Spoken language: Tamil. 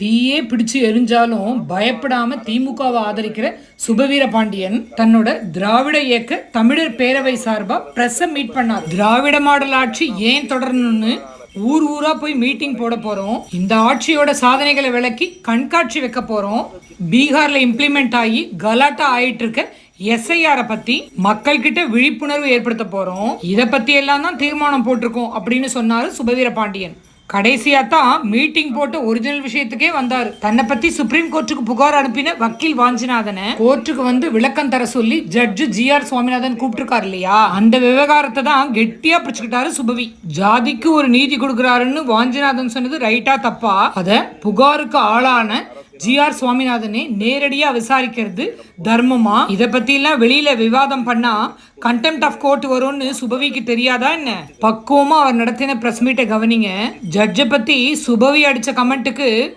தீயே பிடிச்சு எரிஞ்சாலும் பயப்படாம திமுகவை ஆதரிக்கிற சுபவீர பாண்டியன் தன்னோட திராவிட இயக்க தமிழர் பேரவை சார்பா பிரஸ் மீட் பண்ணார். திராவிட மாடல் ஆட்சி ஏன் தொடரணும்னு ஊர் ஊரா போய் மீட்டிங் போட போறோம். இந்த ஆட்சியோட சாதனைகளை விளக்கி கண்காட்சி வைக்க போறோம். பீகார்ல இம்ப்ளிமெண்ட் ஆகி கலாட்டா ஆயிட்டு இருக்க எஸ்ஐஆரை பத்தி மக்கள் கிட்ட விழிப்புணர்வு ஏற்படுத்த போறோம். இதை பத்தி எல்லாம் தான் தீர்மானம் போட்டிருக்கோம் அப்படின்னு சொன்னாரு சுபவீர பாண்டியன். கடைசியாக தான் மீட்டிங் போட்டு ஒரிஜினல் விஷயத்துக்கே வந்தார். தன்னை பத்தி சுப்ரீம் கோர்ட்டுக்கு புகார் அனுப்பின வக்கீல் வாஞ்சிநாதனை கோர்ட்டுக்கு வந்து விளக்கம் தர சொல்லி ஜட்ஜு ஜி ஆர் சுவாமிநாதன் கூப்பிட்டிருக்காரு இல்லையா? அந்த விவகாரத்தை தான் கெட்டியா பிடிச்சுக்கிட்டாரு சுபவி. ஜாதிக்கு ஒரு நீதி கொடுக்குறாருன்னு வாஞ்சிநாதன் சொன்னது ரைட்டா தப்பா? அத புகாருக்கு ஆளான ஜிஆர் சுவாமிநாதனே நேரடியா விசாரிக்கிறது தர்மமா? இதை பத்திலாம் வெளியில விவாதம் பண்ணா கண்டெம்ட் ஆஃப் கோர்ட் வரும்னு சுபவிக்கு தெரியாதா என்ன? பக்குவமா அவர் நடத்தின பிரஸ் மீட்டை கவனிங்க. ஜட்ஜை பத்தி சுபவி அடிச்ச கமெண்ட்டுக்கு